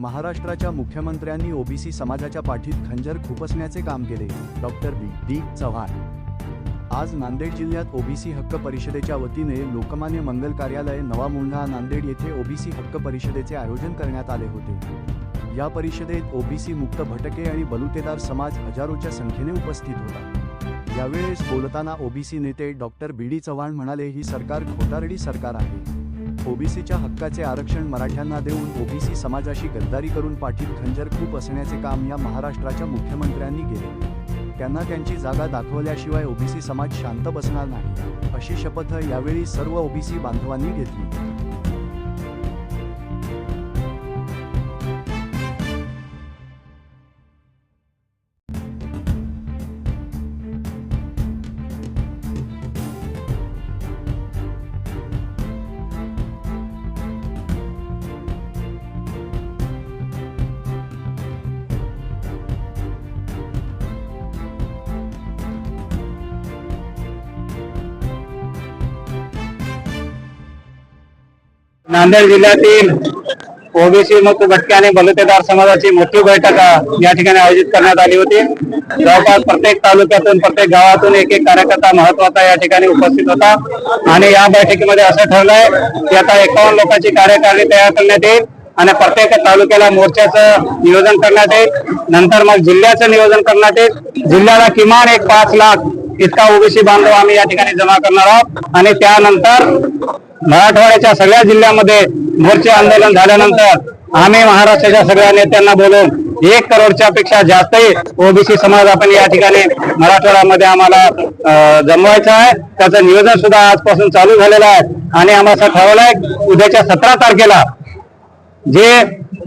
महाराष्ट्राच्या मुख्यमंत्र्यांनी ओबीसी समाजाच्या पाठीत खंजर खुपसण्याचे काम केले. Doctor B. डी. चव्हाण. आज नांदेड जिल्ह्यात ओबीसी हक्क परिषदेच्या वतीने लोकमान्य मंगल कार्यालय नवा मुंढा नांदेड येथे ओबीसी हक्क परिषदेचे आयोजन करण्यात आले होते. या परिषदेत ओबीसी मुक्त भटके आणि बलुतेदार समाज हजारोच्या संख्येने उपस्थित होता. यावेळेस बोलताना ओबीसी नेते डॉक्टर बी. डी. चव्हाण म्हणाले ही सरकार खोटारडी सरकार आहे. ओबीसीच्या हक्काचे आरक्षण मराठ्यांना देऊन ओबीसी समाजाशी गद्दारी करून पाठीत खंजर खूप असण्याचे काम या महाराष्ट्राच्या मुख्यमंत्र्यांनी केले. त्यांना त्यांची जागा दाखवल्याशिवाय ओबीसी समाज शांत बसणार नाही अशी शपथ यावेळी सर्व ओबीसी बांधवांनी घेतली. नांदेड जिल्ह्यातील ओबीसी मुक्त भटके आणि बलुतेदार समाजाची मोठी बैठक या ठिकाणी आयोजित करण्यात आली होती. जवळपास प्रत्येक तालुक्यातून प्रत्येक गावातून एक एक कार्यकर्ता महत्त्वाचा या ठिकाणी उपस्थित होता. आणि या बैठकीमध्ये असं ठरलंय की आता एकावन्न लोकांची कार्यकारिणी तयार करण्यात येईल आणि प्रत्येक तालुक्याला मोर्चाचं नियोजन करण्यात येईल. नंतर मग जिल्ह्याचं नियोजन करण्यात येईल. जिल्ह्याला किमान एक पाच लाख इतका ओबीसी बांधव आम्ही या ठिकाणी जमा करणार आहोत. आणि त्यानंतर मराठवाड्याच्या सगळ्या जिल्ह्यामध्ये मोर्चे आंदोलन झाल्यानंतर आम्ही महाराष्ट्राच्या सगळ्या नेत्यांना बोलून एक करोडच्या पेक्षा जास्तही ओबीसी समाज आपण या ठिकाणी मराठवाड्यामध्ये आम्हाला अं, जमवायचं आहे. त्याचं नियोजन सुद्धा आजपासून चालू झालेलं आहे. आणि आम्हाला असं आहे उद्याच्या सतरा तारखेला जे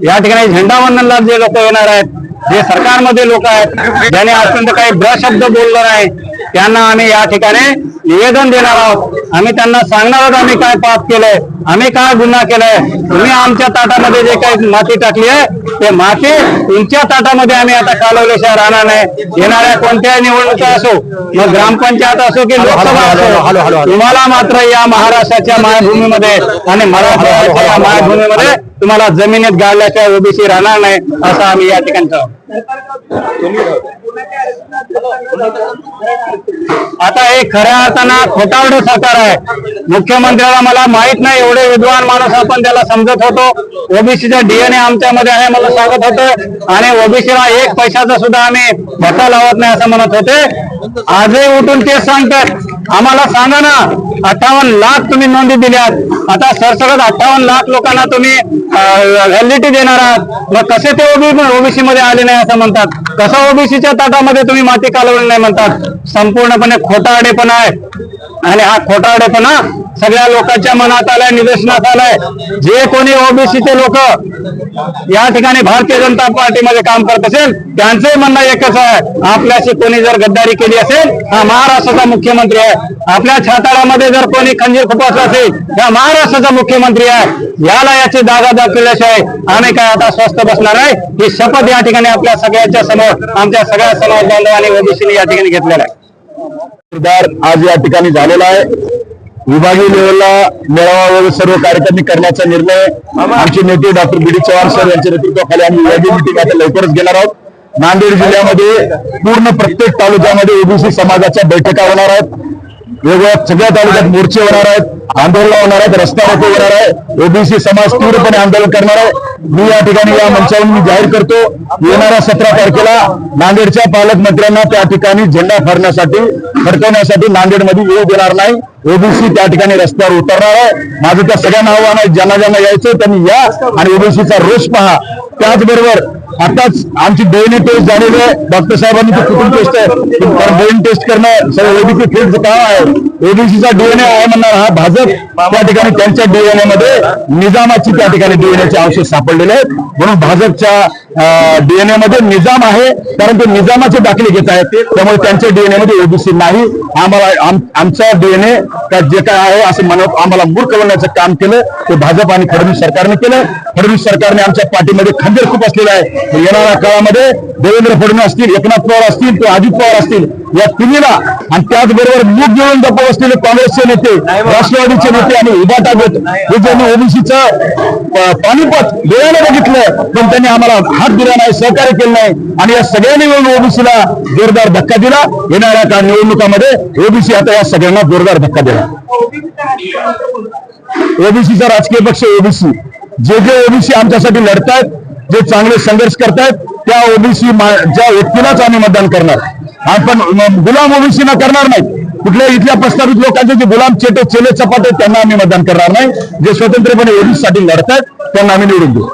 या ठिकाणी झेंडावंदनला जे लोक येणार आहेत जे सरकारमध्ये लोक आहेत ज्याने आजपर्यंत काही ब्रशब्द बोललो नाही त्यांना आम्ही या ठिकाणी निवेदन देणार आहोत. आम्ही त्यांना सांगणार आहोत आम्ही काय पाप केलंय आम्ही काय गुन्हा केलाय तुम्ही आमच्या ताटामध्ये जे काही माती टाकली आहे ते माती तुमच्या ताटामध्ये आम्ही आता कालवल्याशिवाय राहणार नाही. येणाऱ्या कोणत्याही निवडणुका असो मग ग्रामपंचायत असो की लोकसभा असो तुम्हाला मात्र या महाराष्ट्राच्या मायभूमीमध्ये आणि मराठवाड्याच्या मायभूमीमध्ये तुम्हाला जमिनीत गाळल्याशिवाय ओबीसी राहणार नाही असं आम्ही या ठिकाणी. आता हे खऱ्या अर्थानं खोटावड साकार आहे. मुख्यमंत्र्याला मला माहीत नाही एवढे विद्वान माणूस आपण त्याला समजत होतो. ओबीसीचा डीएनए आमच्यामध्ये आहे मला सांगत होतं. आणि ओबीसीला एक पैशाचा सुद्धा आम्ही भत्ता लावत नाही असं म्हणत होते. आजही उठून तेच सांगतात. आम्हाला सांगा ना अठ्ठावन्न लाख तुम्ही नोंदी दिल्यात. आता सरसकट अठ्ठावन्न लाख लोकांना तुम्ही व्हॅलिडिटी देणार आहात. मग कसे ते ओबी ओबीसी मध्ये आले नाही असं म्हणतात. कसं ओबीसीच्या ताटामध्ये तुम्ही माती कालवली नाही म्हणतात. संपूर्णपणे खोटारडेपणा आहे. आणि हा खोटारडेपणा सगळ्या लोकांच्या मनात आलाय निदर्शनात आलाय. जे कोणी ओबीसीचे लोक या ठिकाणी भारतीय जनता पार्टीमध्ये काम करत असेल त्यांचंही म्हणणं एकच आहे आपल्याशी कोणी जर गद्दारी केली असेल हा महाराष्ट्राचा मुख्यमंत्री आहे. आपल्या छाताळामध्ये जर कोणी खंजीर खुपसला असेल हा महाराष्ट्राचा मुख्यमंत्री आहे. याला याची जागा दाखवल्याशिवाय आम्ही काय आता स्वस्थ बसणार आहे ही शपथ या ठिकाणी आपल्या सगळ्यांच्या समोर आमच्या सगळ्या समाज बांधवांनी ओबीसीने या ठिकाणी घेतलेला आहे. आज या ठिकाणी झालेला आहे. विभागीय लेवलला मेळावा व सर्व कार्यक्रम करण्याचा निर्णय आमचे नेते doctor B D Chavan sir यांच्या नेतृत्वाखाली आम्ही विभागीय मिटिंग आता लवकरच घेणार आहोत. नांदेड जिल्ह्यामध्ये पूर्ण प्रत्येक तालुक्यामध्ये ओबीसी समाजाच्या बैठका होणार आहेत. वेगवेगळ्या सगळ्या तालुक्यात मोर्चे होणार आहेत आंदोलन होणार आहेत रस्ता रोको होणार आहे ओबीसी समाज तीव्रपणे आंदोलन करणार आहे. मी या ठिकाणी या मंचावरून मी जाहीर करतो येणाऱ्या सतरा तारखेला नांदेडच्या पालकमंत्र्यांना त्या ठिकाणी झेंडा फडण्यासाठी फडकवण्यासाठी नांदेडमध्ये येऊ देणार नाही. ओबीसी त्या ठिकाणी रस्त्यावर उतरणार आहे. माझं त्या सगळ्यांना आव्हान आहे ज्यांना ज्यांना यायचं त्यांनी या आणि ओबीसीचा रोष पहा. त्याचबरोबर आताच आमची डीएनए टेस्ट झालेली आहे. डॉक्टर साहेबांनी ती कुठून टेस्ट आहे. डीएन टेस्ट करणं सगळं एबीसी फील्डचं काम आहे. एबीसीचा डीएनए आहे म्हणणार हा भाजप. त्या ठिकाणी त्यांच्या डीएनए मध्ये निजामाची त्या ठिकाणी डीएनएचे अवशेष सापडलेले आहेत. म्हणून भाजपच्या डीएनए मध्ये निजाम आहे परंतु निजामाचे दाखले घेत आहेत. ते त्यामुळे त्यांच्या डीएनए मध्ये ओबीसी नाही. आम्हाला आमचा डीएनए जे काय आहे असं म्हणत आम्हाला मूर्ख बनवण्याचं काम केलं. ते भाजप आणि फडणवीस सरकारने केलं. फडणवीस सरकारने आमच्या पाठीमध्ये खंजर खूप असलेला आहे. येणाऱ्या काळामध्ये देवेंद्र फडणवीस असतील एकनाथ पवार असतील किंवा अजित पवार असतील या तिन्हीला आणि त्याचबरोबर मूग घेऊन गप्प असलेले काँग्रेसचे नेते राष्ट्रवादीचे नेते आणि उभाटा गट हे ज्यांनी ओबीसीचं पाणीपत डोळ्याने बघितलं पण त्यांनी आम्हाला हात दिला नाही सहकार्य केलं नाही. आणि या सगळ्यांनी मिळून ओबीसीला जोरदार धक्का दिला. येणाऱ्या काळ निवडणुकामध्ये ओबीसी आता या सगळ्यांना जोरदार धक्का दिला ओबीसीचा राजकीय पक्ष ओबीसी. जे जे ओबीसी आमच्यासाठी लढतायत जे चांगले संघर्ष करतायत त्या ओबीसी ज्या व्यक्तीलाच आम्ही मतदान करणार. आपण गुलाम ओबीसीना करणार नाही. कुठल्या इथल्या प्रस्तावित लोकांचे जे गुलाम चेटे चेले चपाटे त्यांना आम्ही मतदान करणार नाही. जे स्वतंत्रपणे ओबीसीसाठी लढत आहेत त्यांना आम्ही निवडून देऊ.